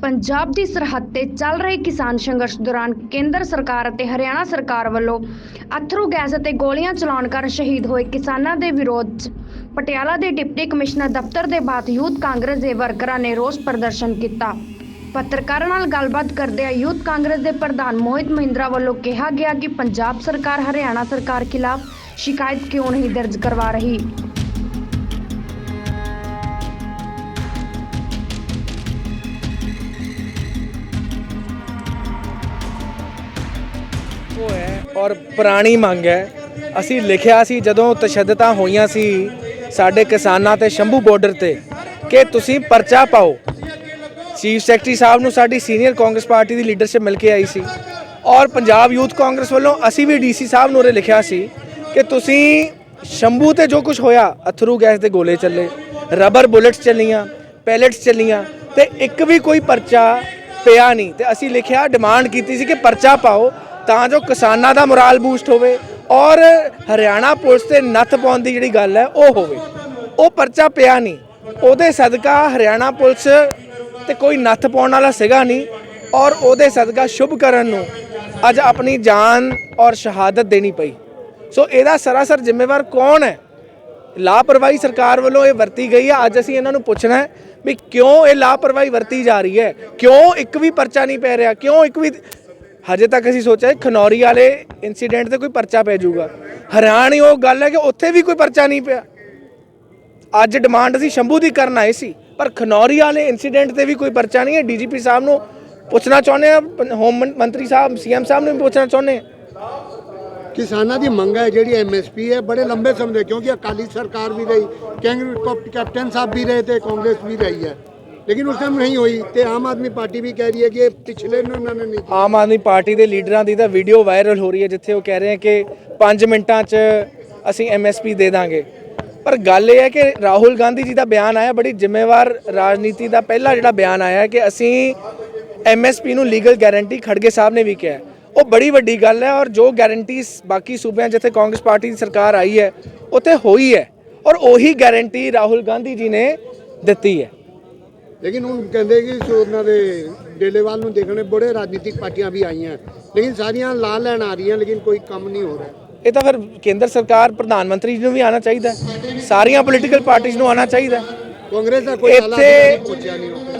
ਪੰਜਾਬ ਦੀ ਸਰਹੱਦ ਤੇ ਚੱਲ ਰਹੇ ਕਿਸਾਨ ਸੰਘਰਸ਼ ਦੌਰਾਨ ਕੇਂਦਰ ਸਰਕਾਰ ਅਤੇ ਹਰਿਆਣਾ ਸਰਕਾਰ ਵੱਲੋਂ ਅਥਰੂ ਗੈਸ ਅਤੇ ਗੋਲੀਆਂ ਚਲਾਉਣ ਕਾਰਨ ਸ਼ਹੀਦ ਹੋਏ ਕਿਸਾਨਾਂ ਦੇ ਵਿਰੋਧ 'ਚ ਪਟਿਆਲਾ ਦੇ ਡਿਪਟੀ ਕਮਿਸ਼ਨਰ ਦਫ਼ਤਰ ਦੇ ਬਾਅਦ ਯੂਥ ਕਾਂਗਰਸ ਦੇ ਵਰਕਰਾਂ ਨੇ ਰੋਸ ਪ੍ਰਦਰਸ਼ਨ ਕੀਤਾ। ਪੱਤਰਕਾਰਾਂ ਨਾਲ ਗੱਲਬਾਤ ਕਰਦਿਆਂ ਯੂਥ ਕਾਂਗਰਸ ਦੇ ਪ੍ਰਧਾਨ ਮੋਹਿਤ ਮਹਿੰਦਰਾ ਵੱਲੋਂ ਕਿਹਾ ਗਿਆ ਕਿ ਪੰਜਾਬ ਸਰਕਾਰ ਹਰਿਆਣਾ ਸਰਕਾਰ ਖਿਲਾਫ ਸ਼ਿਕਾਇਤ ਕਿਉਂ ਨਹੀਂ ਦਰਜ ਕਰਵਾ ਰਹੀ। ਉਹ ਹੈ ਔਰ ਪੁਰਾਣੀ ਮੰਗ ਹੈ। ਅਸੀਂ ਲਿਖਿਆ ਸੀ ਜਦੋਂ ਤਸ਼ੱਦਦਾਂ ਹੋਈਆਂ ਸੀ ਸਾਡੇ ਕਿਸਾਨਾਂ ਤੇ ਸ਼ੰਭੂ ਬਾਰਡਰ ਤੇ ਕਿ ਤੁਸੀਂ ਪਰਚਾ ਪਾਓ। ਚੀਫ ਸੈਕਟਰੀ ਸਾਹਿਬ ਨੂੰ ਸਾਡੀ ਸੀਨੀਅਰ ਕਾਂਗਰਸ ਪਾਰਟੀ ਦੀ ਲੀਡਰਸ਼ਿਪ ਮਿਲ ਕੇ ਆਈ ਸੀ। ਔਰ ਪੰਜਾਬ ਯੂਥ ਕਾਂਗਰਸ ਵੱਲੋਂ ਅਸੀਂ ਵੀ ਡੀਸੀ ਸਾਹਿਬ ਨੂੰ ਉਰੇ ਲਿਖਿਆ ਸੀ ਕਿ ਤੁਸੀਂ ਸ਼ੰਭੂ ਤੇ ਜੋ ਕੁਝ ਹੋਇਆ, ਅਥਰੂ ਗੈਸ ਦੇ ਗੋਲੇ ਚੱਲੇ, ਰਬਰ ਬੁਲੇਟਸ ਚੱਲੀਆਂ, ਪੈਲੇਟਸ ਚੱਲੀਆਂ ਤੇ ਇੱਕ ਵੀ ਕੋਈ ਪਰਚਾ ਪਿਆ ਨਹੀਂ। ਤੇ ਅਸੀਂ ਲਿਖਿਆ, ਡਿਮਾਂਡ ਕੀਤੀ ਸੀ ਕਿ ਪਰਚਾ ਪਾਓ। ਤਾਂ ਜੋ ਕਿਸਾਨਾਂ ਦਾ ਮੋਰਲ ਬੂਸਟ ਹੋਵੇ ਔਰ ਹਰਿਆਣਾ ਪੁਲਿਸ ਤੇ ਨੱਥ ਪਾਉਣ ਦੀ ਜਿਹੜੀ ਗੱਲ ਹੈ, ਉਹ ਹੋਵੇ। ਉਹ ਪਰਚਾ ਪਿਆ ਨਹੀਂ। ਉਹਦੇ ਸਦਕਾ ਹਰਿਆਣਾ ਪੁਲਿਸ ਤੇ ਕੋਈ ਨੱਥ ਪਾਉਣ ਵਾਲਾ ਸੀਗਾ ਨਹੀਂ ਔਰ ਉਹਦੇ ਸਦਕਾ ਸ਼ੁਭ ਕਰਨ ਨੂੰ ਅੱਜ ਆਪਣੀ ਜਾਨ ਔਰ ਸ਼ਹਾਦਤ ਦੇਣੀ ਪਈ। ਸੋ ਇਹਦਾ ਸਰਾਸਰ ਜ਼ਿੰਮੇਵਾਰ ਕੌਣ ਹੈ? ਲਾਪਰਵਾਹੀ ਸਰਕਾਰ ਵੱਲੋਂ ਇਹ ਵਰਤੀ ਗਈ ਹੈ। ਅੱਜ ਅਸੀਂ ਇਹਨਾਂ ਨੂੰ ਪੁੱਛਣਾ ਹੈ ਵੀ ਕਿਉਂ ਇਹ ਲਾਪਰਵਾਹੀ ਵਰਤੀ ਜਾ ਰਹੀ ਹੈ? ਕਿਉਂ ਇੱਕ ਵੀ ਪਰਚਾ ਨਹੀਂ ਪੈ ਰਿਹਾ? ਕਿਉਂ ਇੱਕ ਵੀ ਹਜੇ ਤੱਕ ਅਸੀਂ ਸੋਚਿਆ ਖਨੌਰੀ ਵਾਲੇ ਇਨਸੀਡੈਂਟ ਤੇ ਕੋਈ ਪਰਚਾ ਪੈ ਜਾਊਗਾ। ਹੈਰਾਨ ਹੀ ਉਹ ਗੱਲ ਹੈ ਕਿ ਉੱਥੇ ਵੀ ਕੋਈ ਪਰਚਾ ਨਹੀਂ ਪਿਆ। ਅੱਜ ਡਿਮਾਂਡ ਅਸੀਂ ਸ਼ੰਭੂ ਦੀ ਕਰਨ ਆਏ ਸੀ, ਪਰ ਖਨੌਰੀ ਵਾਲੇ ਇਨਸੀਡੈਂਟ ਤੇ ਵੀ ਕੋਈ ਪਰਚਾ ਨਹੀਂ ਹੈ। ਡੀਜੀਪੀ ਸਾਹਿਬ ਨੂੰ ਪੁੱਛਣਾ ਚਾਹੁੰਦੇ ਆ ਹੋਮ ਮੰਤਰੀ ਸਾਹਿਬ, ਸੀਐਮ ਸਾਹਿਬ ਨੂੰ ਵੀ ਪੁੱਛਣਾ ਚਾਹੁੰਦੇ ਆ ਕਿਸਾਨਾਂ ਦੀ ਮੰਗ ਹੈ, ਜਿਹੜੀ ਐਮਐਸਪੀ ਹੈ, ਬੜੇ ਲੰਬੇ ਸਮੇਂ ਦੇ ਕਿਉਂਕਿ ਅਕਾਲੀ ਸਰਕਾਰ ਵੀ ਰਹੀ ਕਾਂਗਰਸ ਕੈਪਟਨ ਸਾਹਿਬ ਵੀ ਰਹੇ ਤੇ ਕਾਂਗਰਸ ਵੀ ਰਹੀ ਹੈ। ਲੇਕਿਨ ਉਸ ਟਾਈਮ ਨਹੀਂ ਹੋਈ ਤੇ ਆਮ ਆਦਮੀ ਪਾਰਟੀ ਵੀ ਕਹਿ ਰਹੀ ਹੈ ਕਿ ਪਿਛਲੇ ਨੂੰ ਉਹਨਾਂ ਨੇ ਨਹੀਂ ਆਮ ਆਦਮੀ ਪਾਰਟੀ ਦੇ ਲੀਡਰਾਂ ਦੀ ਤਾਂ ਵੀਡੀਓ ਵਾਇਰਲ ਹੋ ਰਹੀ ਹੈ, ਜਿੱਥੇ ਉਹ ਕਹਿ ਰਹੇ ਹੈ ਕਿ 5 ਮਿੰਟਾਂ 'ਚ ਅਸੀਂ ਐਮਐਸਪੀ ਦੇ ਦਾਂਗੇ। ਪਰ ਗੱਲ ਇਹ ਹੈ ਕਿ ਰਾਹੁਲ ਗਾਂਧੀ ਜੀ ਦਾ ਬਿਆਨ ਆਇਆ, ਬੜੀ ਜ਼ਿੰਮੇਵਾਰ ਰਾਜਨੀਤੀ ਦਾ ਪਹਿਲਾ ਜਿਹੜਾ ਬਿਆਨ ਆਇਆ ਕਿ ਅਸੀਂ ਐਮਐਸਪੀ ਨੂੰ ਲੀਗਲ ਗਾਰੰਟੀ ਖੜਗੇ ਸਾਹਿਬ ਨੇ ਵੀ ਕਿਹਾ ਉਹ ਬੜੀ ਵੱਡੀ ਗੱਲ ਹੈ ਔਰ ਜੋ ਗਾਰੰਟੀਜ਼ ਬਾਕੀ ਸੂਬਿਆਂ ਜਿੱਥੇ ਕਾਂਗਰਸ ਪਾਰਟੀ ਦੀ ਸਰਕਾਰ ਆਈ ਹੈ, ਉੱਥੇ ਹੋਈ ਹੈ। ਔਰ ਉਹੀ ਗਾਰੰਟੀ ਰਾਹੁਲ ਗਾਂਧੀ ਜੀ ਨੇ ਦਿੱਤੀ ਹੈ। ਕਹਿੰਦੇ ਕਿ ਸੋ ਉਹਨਾਂ ਦੇ ਡੇਲੇਵਾਲ ਨੂੰ ਦੇਖਣੇ ਬੜੇ ਰਾਜਨੀਤਿਕ ਪਾਰਟੀਆਂ ਵੀ ਆਈਆਂ ਲੇਕਿਨ ਸਾਰੀਆਂ ਲਾ ਲੈਣ ਆ ਰਹੀਆਂ ਲੇਕਿਨ ਕੋਈ ਕੰਮ ਨਹੀਂ ਹੋ ਰਿਹਾ ਇਹ ਤਾਂ ਫਿਰ ਕੇਂਦਰ ਸਰਕਾਰ ਪ੍ਰਧਾਨ ਮੰਤਰੀ ਜੀ ਨੂੰ ਵੀ ਆਉਣਾ ਚਾਹੀਦਾ। ਸਾਰੀਆਂ ਪੋਲੀਟੀਕਲ ਪਾਰਟੀਆਂ ਨੂੰ ਆਉਣਾ ਚਾਹੀਦਾ। ਕਾਂਗਰਸ ਦਾ ਕੋਈ ਇੱਥੇ।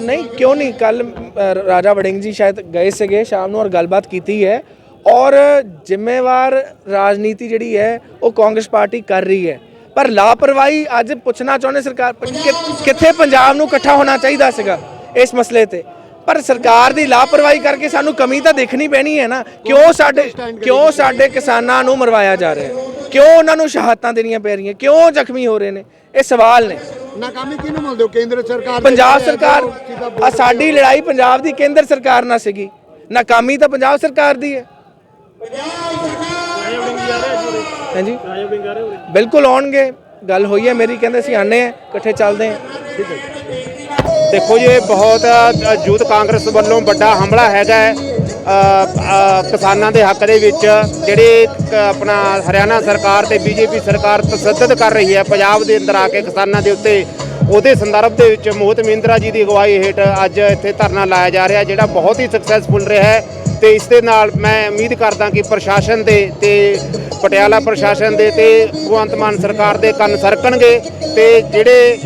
ਨਹੀਂ ਕਿਉਂ ਨਹੀਂ ਕੱਲ ਰਾਜਾ ਵੜਿੰਗ ਜੀ ਸ਼ਾਇਦ ਗਏ ਸੀਗੇ ਸ਼ਾਮ ਨੂੰ ਔਰ ਗੱਲਬਾਤ ਕੀਤੀ ਹੈ ਔਰ ਜ਼ਿੰਮੇਵਾਰ ਰਾਜਨੀਤੀ ਜਿਹੜੀ ਹੈ ਉਹ ਕਾਂਗਰਸ ਪਾਰਟੀ ਕਰ ਰਹੀ ਹੈ ਪਰ ਲਾਪਰਵਾਹੀ ਅੱਜ ਪੁੱਛਣਾ ਚਾਹੁੰਦੇ ਸਰਕਾਰ ਕਿ- ਕਿੱਥੇ ਪੰਜਾਬ ਨੂੰ ਇਕੱਠਾ ਹੋਣਾ ਚਾਹੀਦਾ ਸੀਗਾ ਇਸ ਮਸਲੇ ਤੇ? ਪਰ ਸਰਕਾਰ ਦੀ ਲਾਪਰਵਾਹੀ ਕਰਕੇ ਸਾਨੂੰ ਕਮੀ ਤਾਂ ਦੇਖਣੀ ਪੈਣੀ ਹੈ ਨਾ। ਕਿਉਂ ਸਾਡੇ ਕਿਉਂ ਸਾਡੇ ਕਿਸਾਨਾਂ ਨੂੰ ਮਰਵਾਇਆ ਜਾ ਰਿਹਾ ਹੈ? ਕਿਉਂ ਉਹਨਾਂ ਨੂੰ ਸ਼ਹਾਦਤਾਂ ਦੇਣੀਆਂ ਪੈ ਰਹੀਆਂ? ਕਿਉਂ ਜ਼ਖਮੀ ਹੋ ਰਹੇ ਨੇ? ਇਹ ਸਵਾਲ ਨੇ। ਨਾਕਾਮੀ ਕਿਹਨੂੰ ਮੰਨਦੇ ਹੋ? ਕੇਂਦਰ ਸਰਕਾਰ ਪੰਜਾਬ ਸਰਕਾਰ ਸਾਡੀ ਲੜਾਈ ਪੰਜਾਬ ਦੀ ਕੇਂਦਰ ਸਰਕਾਰ ਨਾਲ ਸੀਗੀ। ਨਾਕਾਮੀ ਤਾਂ ਪੰਜਾਬ ਸਰਕਾਰ ਦੀ ਹੈ। ਹਾਂਜੀ। ਬਿਲਕੁਲ ਆਉਣਗੇ। ਗੱਲ ਹੋਈ ਹੈ ਮੇਰੀ, ਕਹਿੰਦੇ ਅਸੀਂ ਆਨੇ ਆ ਇਕੱਠੇ ਚੱਲਦੇ ਆ ਦੇਖੋ ਜੀ ਬਹੁਤ ਯੂਥ ਕਾਂਗਰਸ ਵੱਲੋਂ ਵੱਡਾ ਹਮਲਾ ਹੈਗਾ ਹੈ। ਕਿਸਾਨਾਂ ਦੇ ਹੱਕ ਦੇ ਵਿੱਚ, ਜਿਹੜੇ ਆਪਣਾ ਹਰਿਆਣਾ ਸਰਕਾਰ ਤੇ ਬੀਜੇਪੀ ਸਰਕਾਰ ਤਸੱਦਦ ਕਰ ਰਹੀ ਹੈ, ਪੰਜਾਬ ਦੇ ਅੰਦਰ ਆ ਕੇ ਕਿਸਾਨਾਂ ਦੇ ਉੱਤੇ। ਉਹਦੇ ਸੰਦਰਭ ਦੇ ਵਿੱਚ ਮੋਹਤ ਮਹਿੰਦਰਾ ਜੀ ਦੀ ਅਗਵਾਈ ਹੇਠ ਅੱਜ ਇੱਥੇ ਧਰਨਾ ਲਾਇਆ ਜਾ ਰਿਹਾ, ਜਿਹੜਾ ਬਹੁਤ ਹੀ ਸਕਸੈਸਫੁਲ ਰਿਹਾ ਹੈ। ਤੇ ਇਸ ਦੇ ਨਾਲ ਮੈਂ ਉਮੀਦ ਕਰਦਾ ਕਿ ਪ੍ਰਸ਼ਾਸਨ ਦੇ ਤੇ ਪਟਿਆਲਾ ਪ੍ਰਸ਼ਾਸਨ ਦੇ ਤੇ ਭਗਵੰਤ ਮਾਨ ਸਰਕਾਰ ਦੇ ਕੰਨ ਸਰਕਣਗੇ ਤੇ ਜਿਹੜੇ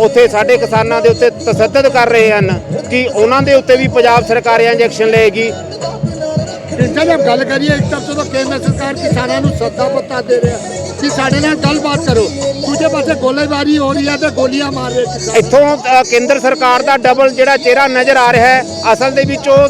ਉੱਥੇ ਸਾਡੇ ਕਿਸਾਨਾਂ ਦੇ ਉੱਤੇ ਤਸੱਦਦ ਕਰ ਰਹੇ ਹਨ ਕਿ ਉਹਨਾਂ ਦੇ ਉੱਤੇ ਵੀ ਪੰਜਾਬ ਸਰਕਾਰ ਐਕਸ਼ਨ ਲਏਗੀ। ਜਿੱਦਾਂ ਜਦ ਗੱਲ ਕਰੀਏ, ਇੱਕ ਤਰਫ ਤੋਂ ਕੇਂਦਰ ਸਰਕਾਰ ਕਿਸਾਨਾਂ ਨੂੰ ਸੱਦਾ ਪੱਤਾ ਦੇ ਰਿਹਾ। ਕਿ ਸਾਡੇ ਨਾਲ ਗੱਲਬਾਤ ਕਰੋ। ਦੂਜੇ ਪਾਸੇ ਗੋਲੀਬਾਰੀ ਹੋ ਰਹੀ ਹੈ ਤੇ ਗੋਲੀਆਂ ਮਾਰ ਰਹੇ ਕਿਸਾਨ। ਇੱਥੋਂ ਕੇਂਦਰ ਸਰਕਾਰ ਦਾ ਡਬਲ ਜਿਹੜਾ ਚਿਹਰਾ ਨਜ਼ਰ ਆ ਰਿਹਾ ਹੈ, ਅਸਲ ਦੇ ਵਿੱਚ ਉਹ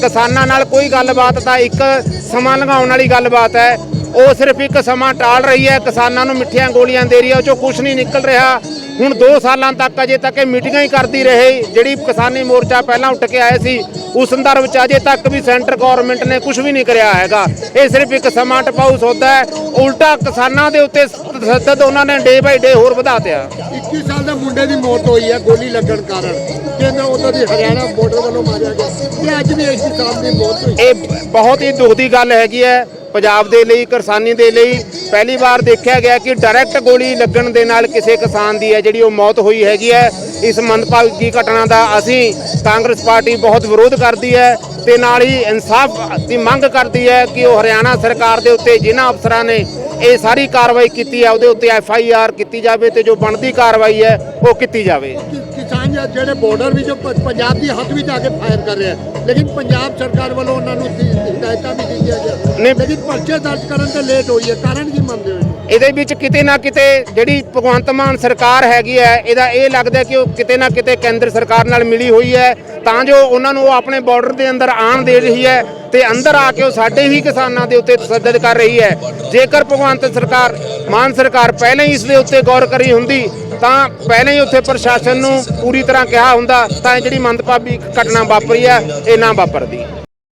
ਕਿਸਾਨਾਂ ਨਾਲ ਕੋਈ ਗੱਲਬਾਤ ਤਾਂ ਇੱਕ ਸਮਾਂ ਲਗਾਉਣ ਵਾਲੀ ਗੱਲਬਾਤ ਹੈ। ਉਹ ਸਿਰਫ ਇੱਕ ਸਮਾਂ ਟਾਲ ਰਹੀ ਹੈ ਕਿਸਾਨਾਂ ਨੂੰ ਮਿੱਠੀਆਂ ਗੋਲੀਆਂ ਦੇ ਰਹੀ ਹੈ ਉਹ ਚੋਂ ਕੁਝ ਨਹੀਂ ਨਿਕਲ ਰਿਹਾ। ਹੁਣ 2 ਸਾਲਾਂ ਤੱਕ ਅਜੇ ਤੱਕ ਇਹ ਮੀਟਿੰਗਾਂ ਹੀ ਕਰਦੀ ਰਹੇ ਜਿਹੜੀ ਕਿਸਾਨੀ ਮੋਰਚਾ ਪਹਿਲਾਂ ਉੱਠ ਕੇ ਆਏ ਸੀ ਉਸ ਸੰਦਰਭ ਚ ਅਜੇ ਤੱਕ ਵੀ ਸੈਂਟਰ ਗਵਰਨਮੈਂਟ ਨੇ ਕੁਝ ਵੀ ਨਹੀਂ ਕਰਿਆ ਹੈਗਾ। ਇਹ ਸਿਰਫ ਇੱਕ ਸਮਾਂ ਟਪਾਊ ਸੌਦਾ ਹੈ ਉਲਟਾ ਕਿਸਾਨਾਂ ਦੇ ਉੱਤੇ ਤਸੱਦਦ ਉਹਨਾਂ ਨੇ ਡੇ ਬਾਈ ਡੇ ਹੋਰ ਵਧਾ ਦਿਆ 21 ਸਾਲ ਦੇ ਮੁੰਡੇ ਦੀ ਮੌਤ ਹੋਈ ਹੈ ਗੋਲੀ ਲੱਗਣ ਕਾਰਨ। ਕੇਂਦਰ ਉਧਰ ਦੀ ਹਰਿਆਣਾ ਬਾਰਡਰ ਵੱਲੋਂ ਮਾਰਿਆ ਗਿਆ। ਤੇ ਅੱਜ ਵੀ ਇਸੇ ਦੀ ਮੌਤ ਹੋਈ। ਇਹ ਬਹੁਤ ਹੀ ਦੁੱਖ ਦੀ ਗੱਲ ਹੈਗੀ ਹੈ ਪੰਜਾਬ ਦੇ ਲਈ, ਕਿਸਾਨੀ ਦੇ ਲਈ ਪਹਿਲੀ ਵਾਰ ਦੇਖਿਆ ਗਿਆ ਕਿ ਡਾਇਰੈਕਟ ਗੋਲੀ ਲੱਗਣ ਦੇ ਨਾਲ ਕਿਸੇ ਕਿਸਾਨ ਦੀ ਹੈ, ਜਿਹੜੀ ਉਹ ਮੌਤ ਹੋਈ ਹੈਗੀ ਹੈ। ਇਸ ਮੰਦਭਾਗੀ ਘਟਨਾ ਦਾ ਅਸੀਂ ਕਾਂਗਰਸ ਪਾਰਟੀ ਬਹੁਤ ਵਿਰੋਧ ਕਰਦੀ ਹੈ ਤੇ ਨਾਲ ਹੀ ਇਨਸਾਫ ਦੀ ਮੰਗ ਕਰਦੀ ਹੈ ਕਿ ਉਹ ਹਰਿਆਣਾ ਸਰਕਾਰ ਦੇ ਉੱਤੇ ਜਿਨ੍ਹਾਂ ਅਫਸਰਾਂ ਨੇ ਇਹ ਸਾਰੀ ਕਾਰਵਾਈ ਕੀਤੀ ਹੈ ਉਹਦੇ ਉੱਤੇ ਐਫ ਆਈ ਆਰ ਕੀਤੀ ਜਾਵੇ ਤੇ ਜੋ ਬਣਦੀ ਕਾਰਵਾਈ ਹੈ ਉਹ ਕੀਤੀ ਜਾਵੇ ਕਿਸਾਨ ਜਿਹੜੇ ਬਾਰਡਰ ਵਿੱਚ ਪੰਜਾਬ ਦੀ ਹੱਦ ਵਿੱਚ ਆ ਕੇ ਫਾਇਰ ਕਰ ਰਹੇ ਲੇਕਿਨ ਪੰਜਾਬ ਸਰਕਾਰ ਵੱਲੋਂ ਉਹਨਾਂ ਨੂੰ ਹਦਾਇਤਾਂ ਵੀ ਦਿੱਤੀਆਂ ਗਿਆ ਨਹੀਂ। ਲੇਕਿਨ ਪਰਚੇ ਦਰਜ ਕਰਨ ਤੇ ਲੇਟ ਹੋਈ ਹੈ ਕਾਰਨ ਕੀ ਮੰਨਦੇ ਹੋ? ਇਹਦੇ ਵਿੱਚ ਕਿਤੇ ਨਾ ਕਿਤੇ ਜਿਹੜੀ ਭਗਵੰਤ ਮਾਨ ਸਰਕਾਰ ਹੈਗੀ ਹੈ, ਇਹਦਾ ਇਹ ਲੱਗਦਾ ਕਿ ਉਹ ਕਿਤੇ ਨਾ ਕਿਤੇ ਕੇਂਦਰ ਸਰਕਾਰ ਨਾਲ ਮਿਲੀ ਹੋਈ ਹੈ। ਤਾਂ ਜੋ ਉਹਨਾਂ ਨੂੰ ਉਹ ਆਪਣੇ ਬਾਰਡਰ ਦੇ ਅੰਦਰ ਆਣ ਦੇ ਰਹੀ ਹੈ ਤੇ ਅੰਦਰ ਆ ਕੇ ਉਹ ਸਾਡੇ ਹੀ ਕਿਸਾਨਾਂ ਦੇ ਉੱਤੇ ਤਸੱਦਦ ਕਰ ਰਹੀ ਹੈ। ਜੇਕਰ ਭਗਵੰਤ ਸਰਕਾਰ, ਮਾਨ ਸਰਕਾਰ ਪਹਿਲਾਂ ਹੀ ਇਸ ਦੇ ਉੱਤੇ ਗੌਰ ਕਰੀ ਹੁੰਦੀ, ਤਾਂ ਪਹਿਲਾਂ ਹੀ ਉੱਥੇ ਪ੍ਰਸ਼ਾਸਨ ਨੂੰ ਪੂਰੀ ਤਰ੍ਹਾਂ ਕਿਹਾ ਹੁੰਦਾ, ਤਾਂ ਇਹ ਜਿਹੜੀ ਮੰਦਭਾਗੀ ਘਟਨਾ ਵਾਪਰੀ ਹੈ, ਇਹ ਨਾ ਵਾਪਰਦੀ।